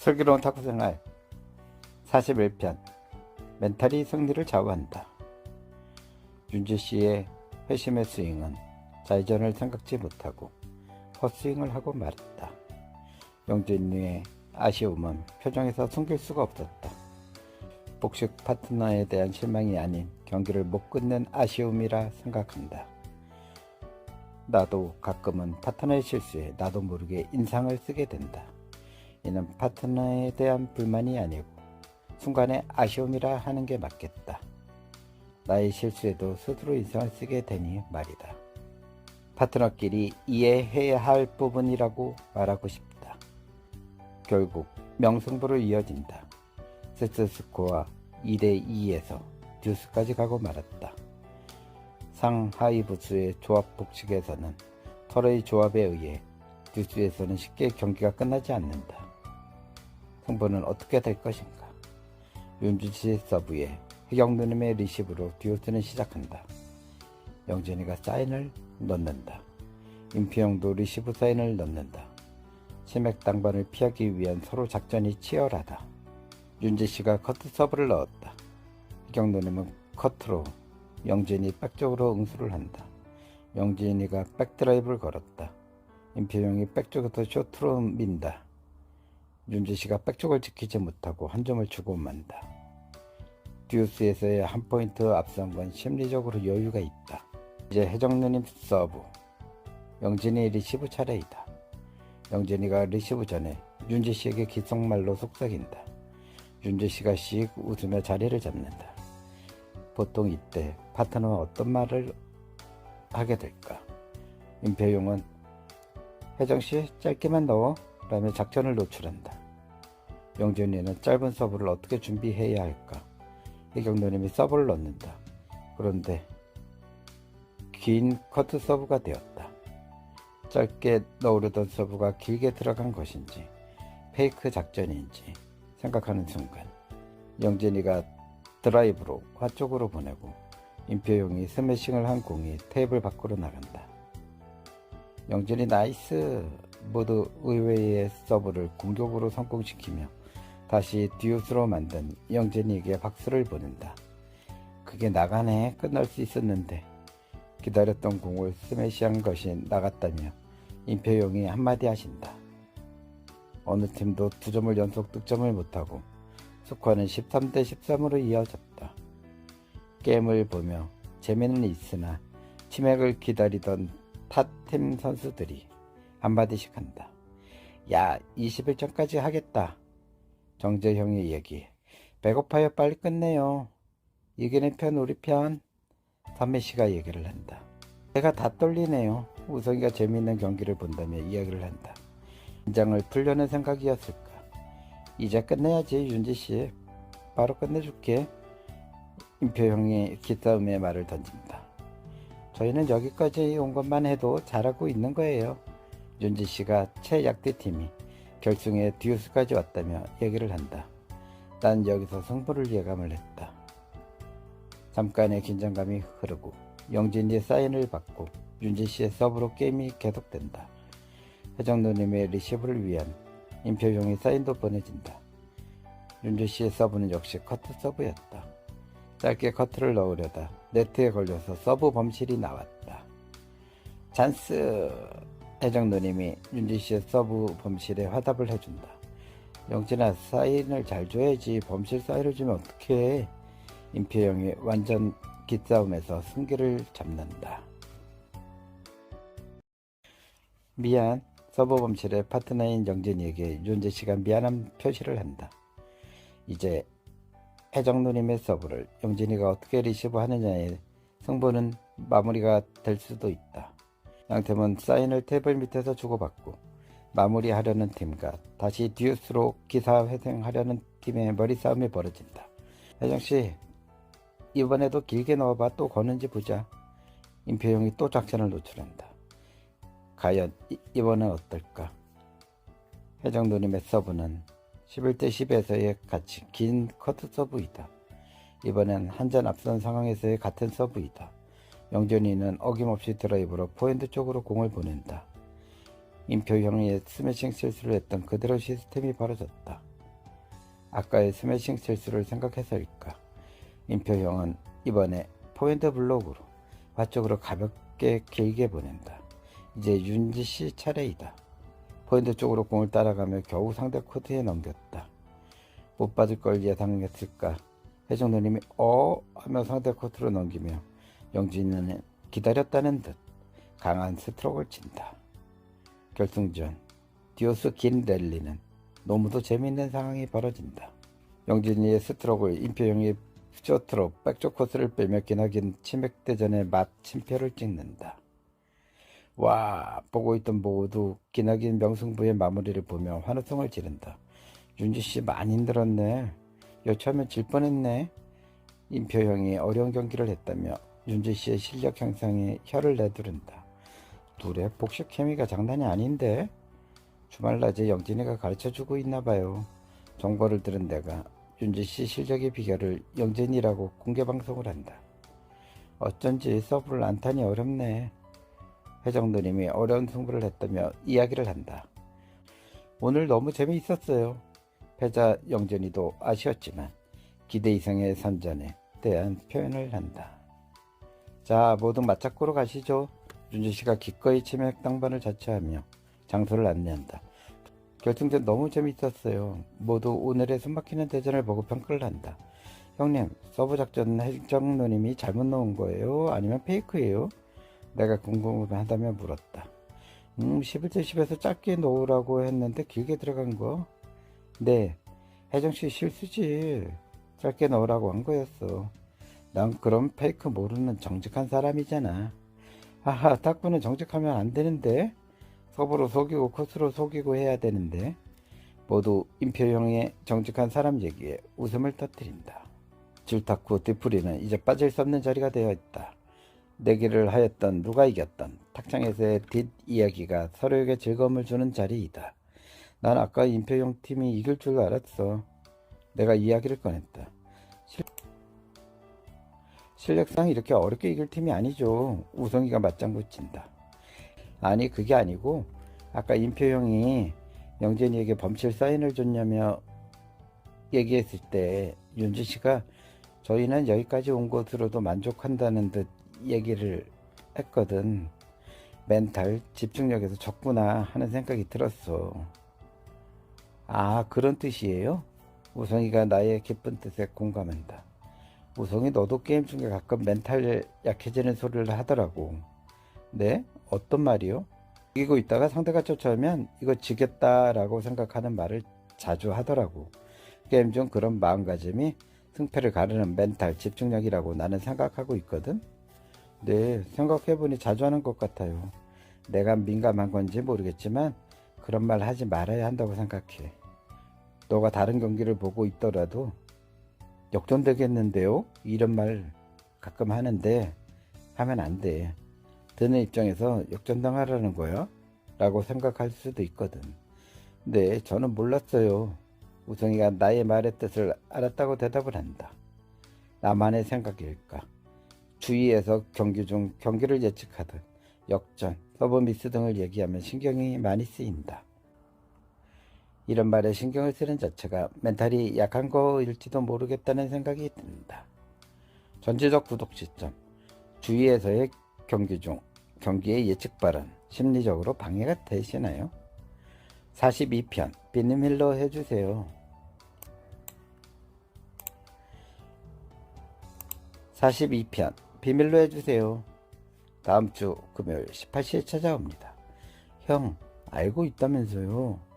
슬기로운 탁구생활 41편 멘탈이 승리를 좌우한다. 윤지 씨의 회심의 스윙은 좌회전을 생각지 못하고 헛스윙을 하고 말았다. 영진이의 아쉬움은 표정에서 숨길 수가 없었다. 복식 파트너에 대한 실망이 아닌 경기를 못 끝낸 아쉬움이라 생각한다. 나도 가끔은 파트너의 실수에 나도 모르게 인상을 쓰게 된다. 이는 파트너에 대한 불만이 아니고 순간의 아쉬움이라 하는 게 맞겠다. 나의 실수에도 스스로 인상을 쓰게 되니 말이다. 파트너끼리 이해해야 할 부분이라고 말하고 싶다. 결국 명승부로 이어진다. 세트 스코어 2대2에서 듀스까지 가고 말았다. 상하이 부수의 조합 복식에서는 서로의 조합에 의해 듀스에서는 쉽게 경기가 끝나지 않는다. 승부는 어떻게 될 것인가? 윤주씨 서브에 혜경누님의 리시브로 듀스는 시작한다. 영진이가 사인을 넣는다. 임피영도 리시브 사인을 넣는다. 치맥 당반을 피하기 위한 서로 작전이 치열하다. 윤지 씨가 커트 서브를 넣었다. 혜경누님은 커트로 영진이 백쪽으로 응수를 한다. 영진이가 백드라이브를 걸었다. 임표영이 백쪽에서 쇼트로 민다. 윤지 씨가 백쪽을 지키지 못하고 한 점을 주고 만다. 듀스에서의 한 포인트 앞선 건 심리적으로 여유가 있다. 이제 해정 누님 서브. 영진이 리시브 차례이다. 영진이가 리시브 전에 윤지 씨에게 기속말로 속삭인다. 윤지 씨가 씩 웃으며 자리를 잡는다. 보통 이때 파트너와 어떤 말을 하게 될까? 임표용은 혜정씨 짧게만 넣어 라며 작전을 노출한다. 영준이는 짧은 서브를 어떻게 준비해야 할까? 혜경누님이 서브를 넣는다. 그런데 긴 커트 서브가 되었다. 짧게 넣으려던 서브가 길게 들어간 것인지 페이크 작전인지 생각하는 순간 영진이가 드라이브로 화 쪽으로 보내고 임표용이 스매싱을 한 공이 테이블 밖으로 나간다. 영진이 나이스 모두 의외의 서브를 공격으로 성공시키며 다시 듀스로 만든 영진이에게 박수를 보낸다. 그게 나가네 끝날 수 있었는데 기다렸던 공을 스매시한 것이 나갔다며 임표용이 한마디 하신다. 어느 팀도 두 점을 연속 득점을 못하고 스코어는 13대 13으로 이어졌다. 게임을 보며 재미는 있으나 치맥을 기다리던 탑팀 선수들이 한마디씩 한다. 야, 21점까지 하겠다. 정재형의 얘기. 배고파요, 빨리 끝내요. 이기는 편 우리 편. 선미 씨가 얘기를 한다. 제가 다 떨리네요. 우성이가 재미있는 경기를 본다며 이야기를 한다. 긴장을 풀려는 생각이었을까? 이제 끝내야지, 윤지 씨. 바로 끝내줄게. 임표형이 기싸움의 말을 던진다. 저희는 여기까지 온 것만 해도 잘하고 있는 거예요. 윤지 씨가 최약대 팀이 결승에 듀스까지 왔다며 얘기를 한다. 난 여기서 승부를 예감을 했다. 잠깐의 긴장감이 흐르고 영진이의 사인을 받고 윤지 씨의 서브로 게임이 계속된다. 회장 누님의 리시브를 위한 임표용의 사인도 보내진다. 윤지 씨의 서브는 역시 커트 서브였다. 짧게 커트를 넣으려다 네트에 걸려서 서브 범실이 나왔다. 찬스! 회장 누님이 윤지 씨의 서브 범실에 화답을 해준다. 영진아 사인을 잘 줘야지 범실 사인을 주면 어떡해. 임표영이 완전 기싸움에서 승기를 잡는다. 미안. 서브 범실의 파트너인 영진이에게 윤재 씨가 미안한 표시를 한다. 이제 해정 누님의 서브를 영진이가 어떻게 리시브 하느냐에 승부는 마무리가 될 수도 있다. 양팀은 사인을 테이블 밑에서 주고받고 마무리하려는 팀과 다시 듀스로 기사 회생하려는 팀의 머리 싸움이 벌어진다. 혜정씨 이번에도 길게 넣어봐 또 거는지 보자. 임표영이 또 작전을 노출한다. 과연 이, 이번엔 어떨까? 혜정 누님의 서브는 11대 10에서의 같이 긴 커트 서브이다. 이번엔 한 잔 앞선 상황에서의 같은 서브이다. 영전이는 어김없이 드라이브로 포핸드 쪽으로 공을 보낸다. 임표 형의 스매싱 실수를 했던 그대로 시스템이 벌어졌다. 아까의 스매싱 실수를 생각해서일까? 임표 형은 이번에 포인트 블록으로 화쪽으로 가볍게 길게 보낸다. 이제 윤지 씨 차례이다. 포인트 쪽으로 공을 따라가며 겨우 상대 코트에 넘겼다. 못 받을 걸 예상했을까? 해정 누님이 어 하며 상대 코트로 넘기며 영진이는 기다렸다는 듯 강한 스트로크를 친다. 결승전 디오스 긴 랠리는 너무도 재미있는 상황이 벌어진다. 영진이의 스트로크를 임표영이 쇼트로 백쪽 코스를 빼며 기나긴 치맥대전의 맛 침표를 찍는다. 와 보고 있던 모두 기나긴 명승부의 마무리를 보며 환호성을 지른다. 윤지씨 많이 힘들었네. 여차하면 질 뻔했네. 임표형이 어려운 경기를 했다며 윤지씨의 실력 향상에 혀를 내두른다. 둘의 복식 케미가 장난이 아닌데 주말 낮에 영진이가 가르쳐주고 있나봐요. 정보를 들은 내가 윤지씨 실력의 비결을 영진이라고 공개 방송을 한다. 어쩐지 서브를 안 타니 어렵네. 회장 누님이 어려운 승부를 했다며 이야기를 한다. 오늘 너무 재미있었어요. 패자 영전이도 아쉬웠지만 기대 이상의 선전에 대한 표현을 한다. 자, 모두 맞짱꾸로 가시죠. 윤주 씨가 기꺼이 치맥 당번을 자처하며 장소를 안내한다. 결승전 너무 재밌었어요. 모두 오늘의 숨막히는 대전을 보고 평가를 한다. 형님, 서브 작전 해정 누님이 잘못 넣은 거예요? 아니면 페이크예요? 내가 궁금하다며 물었다. 음, 11대 10에서 짧게 놓으라고 했는데 길게 들어간 거? 네, 혜정씨 실수지. 짧게 넣으라고 한 거였어. 난 그럼 페이크 모르는 정직한 사람이잖아. 하하, 탁구는 정직하면 안 되는데? 서브로 속이고 코스로 속이고 해야 되는데? 모두 임표형의 정직한 사람 얘기에 웃음을 터뜨린다. 질탁구 뒤풀이는 이제 빠질 수 없는 자리가 되어 있다. 내기를 하였던 누가 이겼던 탁장에서의 뒷이야기가 서로에게 즐거움을 주는 자리이다. 난 아까 임표용 팀이 이길 줄 알았어. 내가 이야기를 꺼냈다. 실... 실력상 이렇게 어렵게 이길 팀이 아니죠. 우성이가 맞장구 친다. 아니 그게 아니고 아까 임표용이 영진이에게 범실 사인을 줬냐며 얘기했을 때 윤지 씨가 저희는 여기까지 온 것으로도 만족한다는 듯 얘기를 했거든. 멘탈, 집중력에서 적구나 하는 생각이 들었어. 아, 그런 뜻이에요? 우성이가 나의 기쁜 뜻에 공감한다. 우성이 너도 게임 중에 가끔 멘탈 약해지는 소리를 하더라고. 네? 어떤 말이요? 이기고 있다가 상대가 쫓아오면 이거 지겠다라고 생각하는 말을 자주 하더라고. 게임 중 그런 마음가짐이 승패를 가르는 멘탈, 집중력이라고 나는 생각하고 있거든. 네, 생각해보니 자주 하는 것 같아요. 내가 민감한 건지 모르겠지만 그런 말 하지 말아야 한다고 생각해. 너가 다른 경기를 보고 있더라도 역전되겠는데요? 이런 말 가끔 하는데 하면 안 돼. 드는 입장에서 역전당하라는 거야? 라고 생각할 수도 있거든. 네, 저는 몰랐어요. 우성이가 나의 말의 뜻을 알았다고 대답을 한다. 나만의 생각일까? 주위에서 경기 중 경기를 예측하듯 역전, 서브 미스 등을 얘기하면 신경이 많이 쓰인다. 이런 말에 신경을 쓰는 자체가 멘탈이 약한 거일지도 모르겠다는 생각이 든다. 전체적 구독 시점, 주위에서의 경기 중 경기의 예측 발언, 심리적으로 방해가 되시나요? 42편, 비님 힐러 해주세요. 42편, 비밀로 해주세요. 다음 주 금요일 18시에 찾아옵니다. 형, 알고 있다면서요.